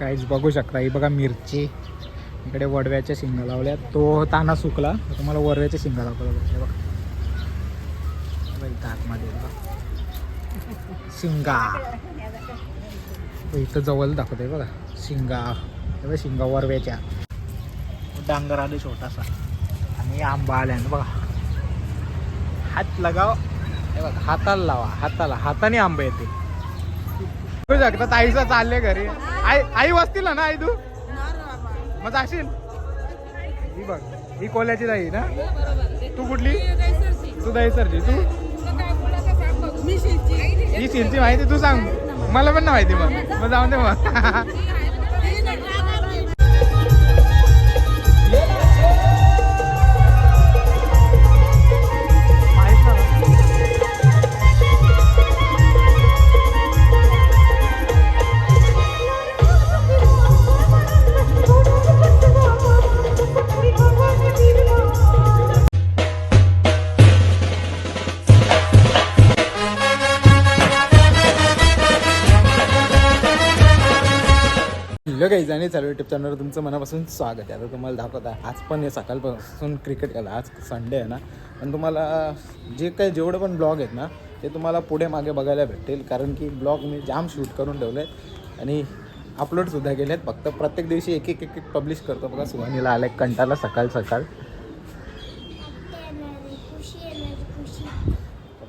काहीच बघू शकता. ही बघा मिरची. इकडे वडव्याच्या शिंगा लावल्या तो ताना सुकला. तर तुम्हाला वरव्याच्या शिंगा लावतो बघा. बघा इथं आतमध्ये बघा. शिंगा. इथं जवळ दाखवते बघा. शिंगा. बघा शिंगा वरव्याच्या. डांगर आले छोटासा. आणि आंबा आल्या बघा. हात लगाव. हे बघा हाताला लावा. हाताला. हाताने आंबा येते. शकता ताईचा चालले घरी. आई आई वसतील ना आई तू? मग जाशील? ही बघ ही कोल्याची ताई ना? तू कुठली? तू दहीसरची. तू ही शिरची माहिती तू सांग. मला पण नाही माहिती मग. मग जाऊन दे मग. हॅलो काही जाणे चालू युट्यूब चॅनलवर तुमचं मनापासून स्वागत आहे. आता तुम्हाला दाखवत आहे आज पण हे सकाळपासून क्रिकेट केला. आज संडे आहे ना. पण तुम्हाला जे काही जेवढे पण ब्लॉग आहेत ना ते तुम्हाला पुढे मागे बघायला भेटतील. कारण की ब्लॉग मी जाम शूट करून ठेवले आहेत आणि अपलोडसुद्धा केले आहेत फक्त प्रत्येक दिवशी एक एक एक एक पब्लिश करतो बघा. सुहानीला आलं एक कंटाला सकाळ सकाळ.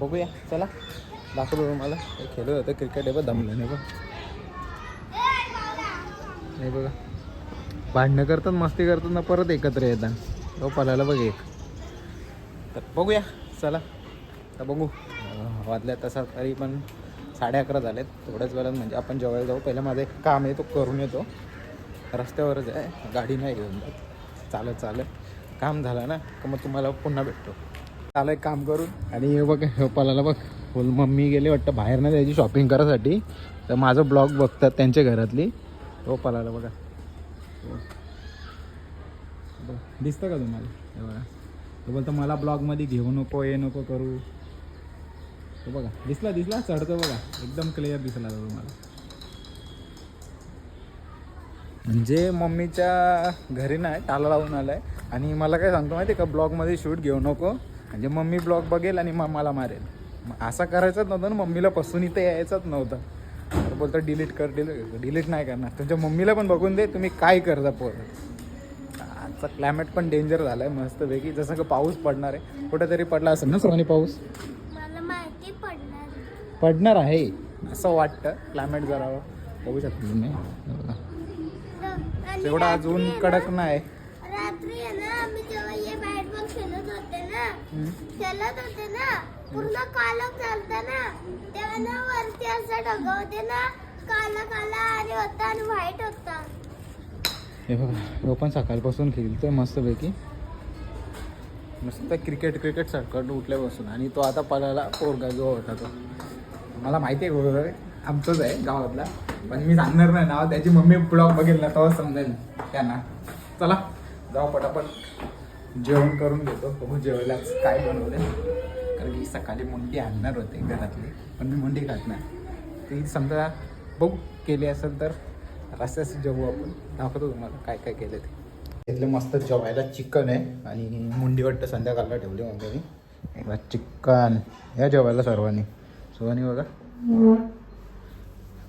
बघूया. चला. दाखवलो तुम्हाला. हे खेळत होतं क्रिकेट आहे बघ दमलं नाही बघ. नाही बघा. भांडणं करतात मस्ती करतात ना परत एकत्र येतात. तो पलायला बघ एक. तर बघूया चला. तर बघू. वाजल्या तसा तरी पण साडे अकरा झालेत. थोड्याच वेळात म्हणजे आपण जेवायला जाऊ. पहिलं माझं एक काम आहे तो करून येतो. रस्त्यावरच आहे. गाडी नाही घेऊन जात. चालत चालत. काम झालं ना का मग तुम्हाला पुन्हा भेटतो. चालू एक काम करून. आणि हे बघ हे पलाला बघ. फुल मम्मी गेले वाटतं बाहेर ना त्याची शॉपिंग करायसाठी. तर माझं ब्लॉग बघतात त्यांच्या घरातली. तो पलाला बघा. बघ, दिसतं का तुम्हाला? हे बघा. तो बोलतो मला ब्लॉगमध्ये घेऊ नको हे नको करू. तो बघा दिसला दिसला चढतो बघा. एकदम क्लिअर दिसला तो तुम्हाला. म्हणजे मम्मीच्या घरी नाही टाला लावून आलाय. आणि मला काय सांगतो माहिती आहे का ब्लॉगमध्ये शूट घेऊ नको. म्हणजे मम्मी ब्लॉग बघेल आणि मग मला मारेल. मग असा करायचाच नव्हतं ना मम्मीला पासून इथे यायचाच नव्हता. बोलतो डिलीट कर डिलीट डिलीट नाही करणार. तुमच्या मम्मीला पण बघून दे तुम्ही काय करता पोरं. आजचा क्लायमेट पण डेंजर झाला आहे मस्तपैकी जसं का पाऊस पडणार आहे. कुठेतरी पडला असेल ना सोनी पाऊस? पडणार आहे. असं वाटतं. क्लायमेट जरा बघू शकतो तुम्ही. तेवढा अजून कडक नाही. ना. खेळत होते ना? पूर्ण कालक चालता ना? तेव्हा ना वरती असं ढग होते ना? काला काला आणि होता आणि व्हाईट होता. हे बघा तो पण सकाळपासून खेळतोय मस्तपैकी. मस्त क्रिकेट क्रिकेट सकाळ उठल्यापासून. आणि तो आता पळाला पोरगा जो होता तो. मला माहिती आहे बरोबर आमचंच आहे गावातला. पण मी सांगणार नाही नाव त्याची मम्मी ब्लॉग बघेल ना तेव्हा समजेल त्यांना. चला जाऊ पटापट. जेवण करून घेतो. बघू जेवायला काय बनवले कारण की सकाळी मुंडी आणणार होते घरातली पण मी मुंडी खात ती समजा बघू केली असेल तर रस्त्यास जेवू आपण. दाखवतो तुम्हाला काय काय केलं ते. इथले मस्त जेवायला चिकन आहे आणि मुंडी वाटतं संध्याकाळला ठेवली मम्मीने. एकदा चिकन. या जेवायला सर्वांनी. सर्वांनी बघा.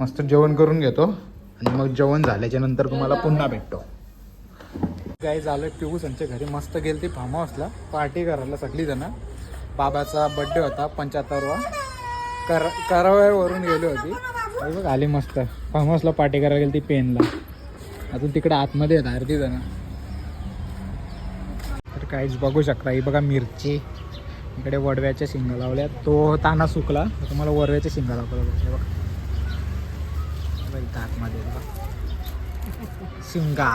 मस्त जेवण करून घेतो. आणि मग जेवण झाल्याच्यानंतर तुम्हाला पुन्हा भेटतो. काय झालं पिऊ त्यांच्या घरी मस्त गेली ती फार्म हाऊसला. पार्टी करायला सगळी जण. बाबाचा बड्डे होता पंच्याहत्तरवा. कर कराव्यावरून गेली होती. बघ आली मस्त. फार्म हाऊसला पार्टी करायला गेली ती पेनला. अजून तिकडे आतमध्ये येत अर्धी जण. तर काहीच बघू शकता. ही बघा मिरची. इकडे वडव्याच्या शिंगा लावल्या. तो ताना सुकला. तर तुम्हाला वरव्याच्या शिंगा लावला बघ. बघा. आतमध्ये बघा. शिंगा.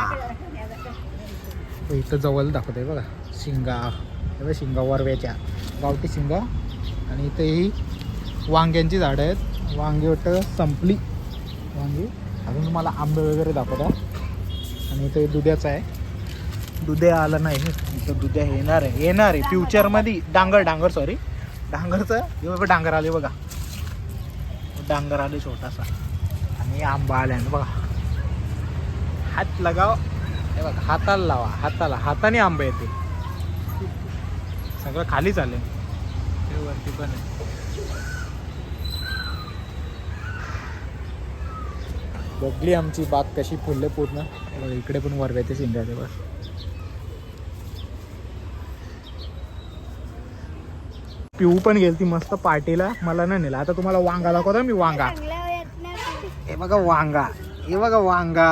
इथं जवळ दाखवते बघा. शिंगा. हे बघा शिंगा वरव्याच्या. गावठी शिंगा. आणि इथे ही वांग्यांची झाडं आहेत. वांगी वाटतं संपली. वांगी. अजून तुम्हाला आंबे वगैरे दाखवता. आणि इथे दुध्याचं आहे. दुध्या आलं नाही. इथं दुध्या येणार आहे. येणार आहे. फ्युचरमध्ये डांगर डांगर सॉरी डांगरचं? हे बघा डांगर आले बघा. डांगर आले छोटासा. आणि आंबा आल्यानं बघा. हात लगाव. हे बघा हाताला लावा हाताला. हाताने आंबे येते सगळं खाली चालेल. हे वरती पण आहे. बघली आमची बाग कशी फुलले पूर्ण. इकडे पण वरव्याचे शिंगाचे बस पिऊ पण गेली ती मस्त पार्टीला. मला नाही नेला. आता तुम्हाला वांगा दाखवता मी वांगा. येत हे बघा वांगा. हे बघा वांगा.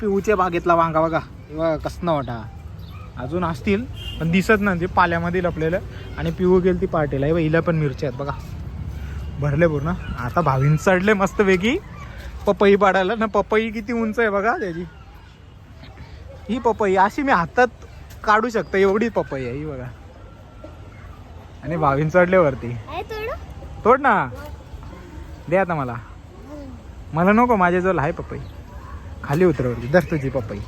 पिऊच्या बागेतला वांगा बघा. बघा कसनं वाटा अजून असतील पण दिसत नाही ते पाल्यामध्ये लपलेलं आणि पिऊ गेली ती पार्टीला हे हिला पण मिरच्या आहेत बघा. भरले पूर्ण. आता भावीन चढले मस्त वेगळी पपई पाडायला. ना पपई किती उंच आहे बघा त्याची. ही पपई अशी मी हातात काढू शकतो एवढी पपई आहे ही बघा. आणि भावीन चढले वरती. तोड? ना. दे आता मला. मला नको माझ्याजवळ आहे पपई. खाली उतरवली. दर तुझी पपई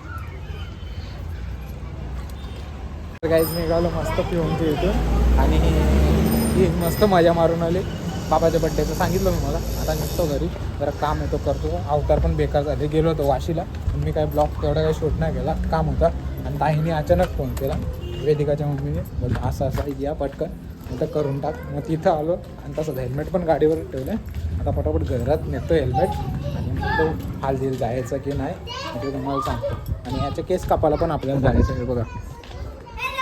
गाईज निघालो मस्त पिऊनची इथून. आणि ही मस्त मजा मारून आली. बाबाच्या बड्डेचं सांगितलं मी मला. आता निघतो घरी. जरा काम येतो करतो. अवतार पण बेकार झाले. गेलो होतो वाशीला. मी काय ब्लॉग तेवढा काही शूट नाही केला. काम होता. आणि ताईने अचानक फोन केला. वेदिकाच्या मम्मीने. बोल असं असं या पटकन. आता करून टाक. मग तिथं आलो. आणि तसंच हेल्मेट पण गाडीवर ठेवलं आता पटापट घरात नेतो हेल्मेट तो हालदील जायचं की नाही ते तुम्हाला सांगतो. आणि याचे केस कापायला पण आपल्याला जायचं आहे बघा.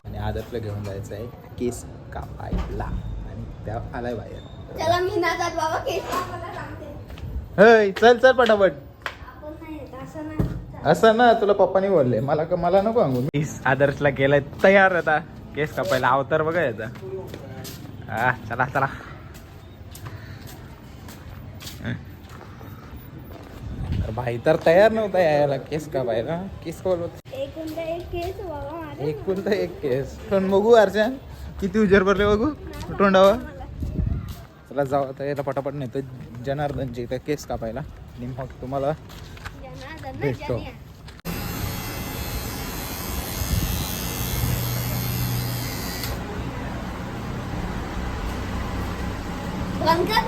आणि आदरला घेऊन जायचं आहे केस कापायला. आणि त्या आलाय बाहेर. चला चल चल पटापट. असं ना तुला पप्पानी बोलले. मला का मला नको सांगू मी आदर्शला गेलाय तयार आता. केस कापायला अवतार बघा याचा. हा चला चला. तर भाई तर तयार नव्हता यायला. केस कापायला केस बोलवत? एक कोणता एक केस. पण बघू अर्चन किती उजेर भरले बघू? तोंडावर? चला जाऊ आता याला पटापट नेतो जनार्दनचे इथं केस कापायला आणि मग तुम्हाला. जनार्दन भेटतो.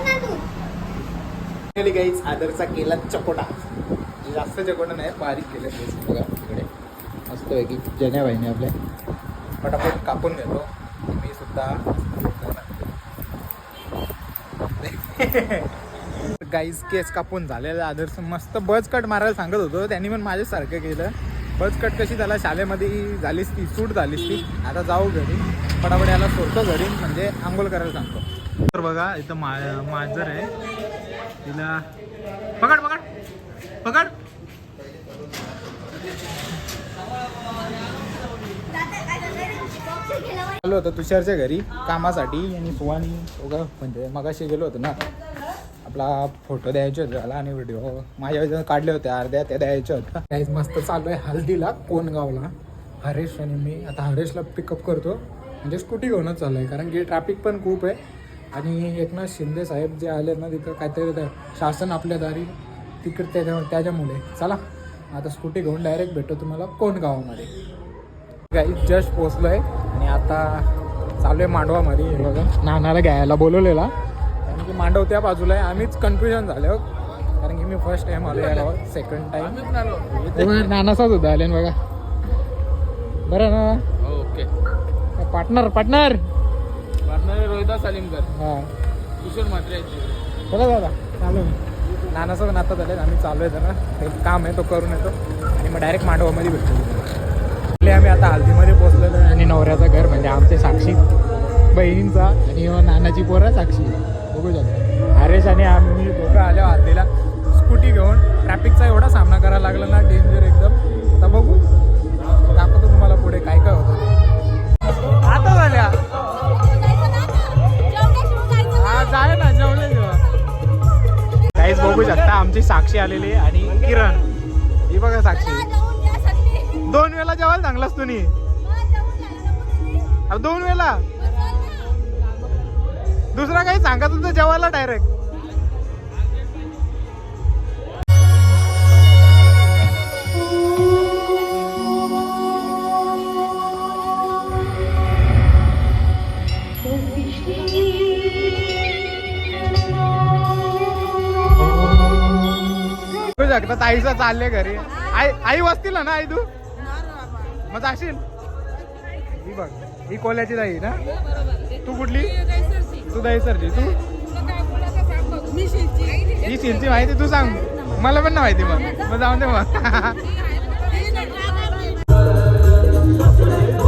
ना तू? गाईज आदरचा केला चकोटा. जास्त चकोटा नाही बारीक केलं केस बघा इकडे मस्त आहे की जन्या बाईने आपल्या. पटापट कापून घेतो. मी सुद्धा गाईज केस कापून झालेला आदर्श मस्त बज कट मारायला सांगत होतो. त्यांनी पण माझ्यासारखं केलं. बज कट कशी त्याला शाळेमध्ये झालीच ती सूट झालीच ती. आता जाऊ घरी. पटापट याला सोडतो घरी. म्हणजे आंघोळ करायला सांगतो. तर बघा इथं मा मांजर आहे. तिला. पकड पकड. पकड. आलो होतो तुषारच्या घरी कामासाठी. आणि सुवानी दोघं म्हणजे मगाशी गेलो होतो ना. आपला फोटो द्यायचे होते त्याला आणि व्हिडिओ माझ्या वेळेस काढले होते अर्ध्या त्या द्यायच्या होत्या. काहीच मस्त चालू आहे हल्दीला कोणगावला हरेश आणि मी आता हरेशला पिकअप करतो. म्हणजे स्कूटी घेऊनच चालू आहे कारण की ट्रॅफिक पण खूप आहे. आणि एकनाथ शिंदे साहेब जे आले ना तिथं काहीतरी शासन आपल्या दारी तिकडे त्याच्या त्याच्यामुळे. चला आता स्कूटी घेऊन डायरेक्ट भेटतो तुम्हाला कोण गावामध्ये काही जस्ट पोचलो आहे आणि आता चालू आहे मांडवामध्ये. हे बघा नानाला घ्यायला बोलवलेला. कारण की मांडव त्या बाजूला आहे. आम्हीच कन्फ्युजन झालो. कारण की मी फर्स्ट टाइम आलो या गावात सेकंड टाइम नानाचाच होता आले बघा. बरं ना? Okay partner partner! Rohita Salimkar. हां. किशोर म्हात्रे बघा दादा चालू नानाचं पण आता झालं आम्ही चालू आहे जरा. एक काम आहे तो करून येतो. आणि मग डायरेक्ट मांडवामध्ये भेटतो. आम्ही आता हल्दीमध्ये पोहोचलेलो आहे. आणि नवऱ्याचं घर म्हणजे आमचे साक्षी. बहिणींचा आणि नानाची पोरा साक्षी. बघू शकता. हरेश आणि आम्ही दोघं आलो हल्दीला. स्कूटी घेऊन ट्रॅफिकचा एवढा सामना करायला लागला ना डेंजर एकदम. आता बघू. दाखवतो तुम्हाला पुढे काय काय होतं. आलेली आणि किरण. ही बघा साक्षी. दोन वेळा जेवायला चांगलाच तुम्ही. दोन वेळा दुसरा काही सांगा तुमचं जेवायला डायरेक्ट बघू शकता चालले घरी. आई आई वसतील ना आई तू? मग जाशील? ही बघ ही कोल्याची दाई ना? तू कुठली? तू दहीसरची. तू? ही शिलची माहिती तू सांग. मला पण नाही माहिती मग. मग जाऊन दे मग.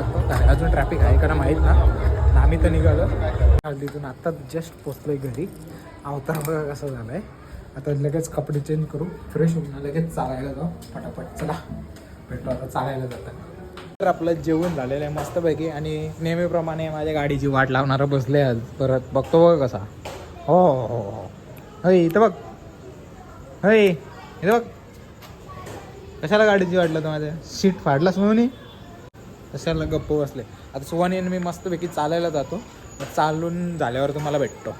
लागतो. काय अजून ट्रॅफिक आहे का माहीत ना. आम्ही तर निघालो. तिथून आत्ता जस्ट पोचलोय घरी. अवतार बघा कसं झालं आहे आता लगेच कपडे चेंज करू. फ्रेश होऊन ना लगेच चालायला जाऊ. पटापट चला. भेटतो आता चालायला जातं. तर आपलं जेवण झालेलं आहे मस्तपैकी आणि नेहमीप्रमाणे माझ्या गाडीची वाट लावणारा बसले आज. परत बघतो बघ कसा. हो हो हो हो. हय इथं बघ. हय इथं बघ. कशाला गाडीची वाटलं तर माझ्या? सीट फाडला सुहानी कशाला गप्प बसले. आता सुहानी आणि मी मस्तपैकी चालायला जातो. चालून झाल्यावर तुम्हाला भेटतो.